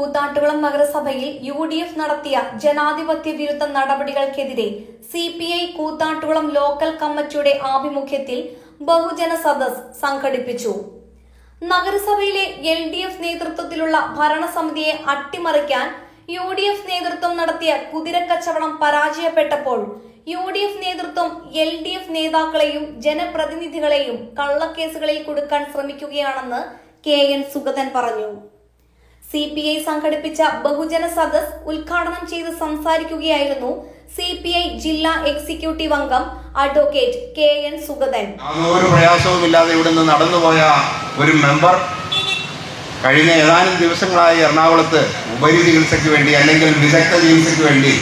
കൂത്താട്ടുകുളം നഗരസഭയിൽ U D F നടത്തിയ ജനാധിപത്യ വിരുദ്ധ നടപടികൾക്കെതിരെ C P I Koothattukulam local കമ്മിറ്റിയുടെ ആഭിമുഖ്യത്തിൽ ബഹുജന സദസ് സംഘടിപ്പിച്ചു. നഗരസഭയിലെ എൽ ഡി എഫ് നേതൃത്വത്തിലുള്ള ഭരണസമിതിയെ അട്ടിമറിക്കാൻ യു ഡി എഫ് നേതൃത്വം നടത്തിയ കുതിരക്കച്ചവടം പരാജയപ്പെട്ടപ്പോൾ യു ഡി എഫ് നേതൃത്വം എൽ ഡി എഫ് നേതാക്കളെയും ജനപ്രതിനിധികളെയും കള്ളക്കേസുകളിൽ കൊടുക്കാൻ ശ്രമിക്കുകയാണെന്ന് കെ എൻ സുഗതൻ പറഞ്ഞു. സി പി ഐ സംഘടിപ്പിച്ച ബഹുജന സദസ് ഉദ്ഘാടനം ചെയ്ത് സംസാരിക്കുകയായിരുന്നു സി പി ഐ ജില്ലാ എക്സിക്യൂട്ടീവ് അംഗം അഡ്വക്കേറ്റ് കെ എൻ സുഗതൻ. യാതൊരു പ്രയാസവുമില്ലാതെ നിന്ന് നടന്നുപോയ ഒരു മെമ്പർ കഴിഞ്ഞ ഏതാനും ദിവസങ്ങളായി എറണാകുളത്ത് ഉപരി ചികിത്സയ്ക്ക് വേണ്ടി അല്ലെങ്കിൽ വിദഗ്ധ ചികിത്സയ്ക്ക് വേണ്ടി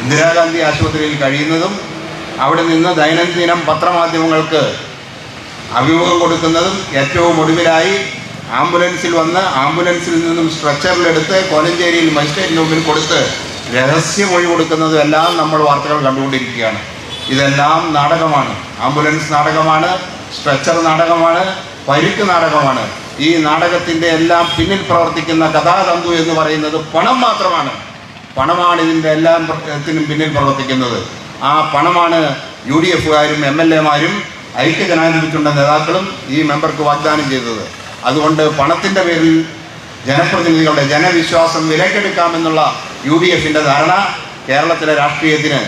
ഇന്ദിരാഗാന്ധി ആശുപത്രിയിൽ കഴിയുന്നതും അവിടെ നിന്ന് ദൈനംദിനം പത്രമാധ്യമങ്ങൾക്ക് അഭിമുഖം കൊടുക്കുന്നതും ഏറ്റവും ഒടുവിലായി ആംബുലൻസിൽ വന്ന് ആംബുലൻസിൽ നിന്നും സ്ട്രെച്ചറിലെടുത്ത് കോലഞ്ചേരിയിൽ മജിസ്ട്രേറ്റിന് മുമ്പിൽ കൊടുത്ത് രഹസ്യമൊഴി കൊടുക്കുന്നതും എല്ലാം നമ്മൾ വാർത്തകൾ കണ്ടുകൊണ്ടിരിക്കുകയാണ്. ഇതെല്ലാം നാടകമാണ്. ആംബുലൻസ് നാടകമാണ് സ്ട്രെച്ചർ നാടകമാണ് പരുക്ക് നാടകമാണ്. ഈ നാടകത്തിന്റെ എല്ലാം പിന്നിൽ പ്രവർത്തിക്കുന്ന കഥാതന്തു എന്ന് പറയുന്നത് പണം മാത്രമാണ്. പണമാണ് ഇതിന്റെ എല്ലാം ത്തിനും പിന്നിൽ പ്രവർത്തിക്കുന്നത്. ആ പണമാണ് യു ഡി എഫുകാരും എം എൽ എമാരും ഐക്യജനാധിപത്യമുള്ള നേതാക്കളും ഈ മെമ്പർക്ക് വാഗ്ദാനം ചെയ്തത്. അതുകൊണ്ട് പണത്തിന്റെ പേരിൽ ജനപ്രതിനിധികളുടെ ജനവിശ്വാസം വിലക്കെടുക്കാമെന്നുള്ള യു ഡി എഫിന്റെ ധാരണ കേരളത്തിലെ രാഷ്ട്രീയത്തിന്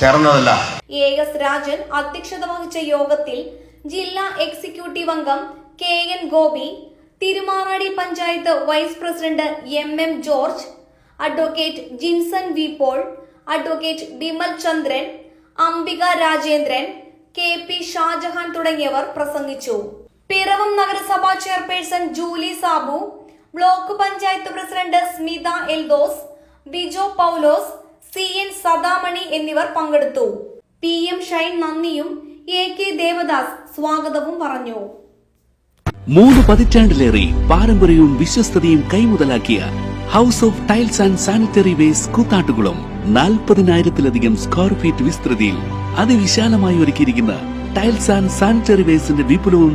ചേർന്നതല്ല. എ എസ് രാജൻ അധ്യക്ഷത വഹിച്ച യോഗത്തിൽ ജില്ലാ എക്സിക്യൂട്ടീവ് അംഗം K N Gopi Thirumarady panchayat vice president M M George advocate Jinson V Paul advocate Bimal Chandran Ambika Rajendran K P Shajahan തുടങ്ങിയവർ പ്രസംഗിച്ചു. പിറവം നഗരസഭാ chairperson Julie Sabu block panchayat president Smitha Eldhose Bijo Paulose C N Sadamani എന്നിവർ പങ്കെടുത്തു. P M Shine നന്ദിയും A K Devdas സ്വാഗതവും പറഞ്ഞു. മൂന്ന് പതിറ്റാണ്ടിലേറെ പാരമ്പര്യവും വിശ്വസ്തയും കൈമുതലാക്കിയ house of tiles and sanitary wares Koothattukulam നാൽപ്പതിനായിരത്തിലധികം square feet വിസ്തൃതിയിൽ അതിവിശാലമായി ഒരുക്കിയിരിക്കുന്ന ടൈൽസ് ആൻഡ് സാനിറ്ററി വേസിന്റെ വിപുലവും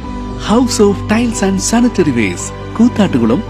house of tiles and sanitary wares Koothattukulam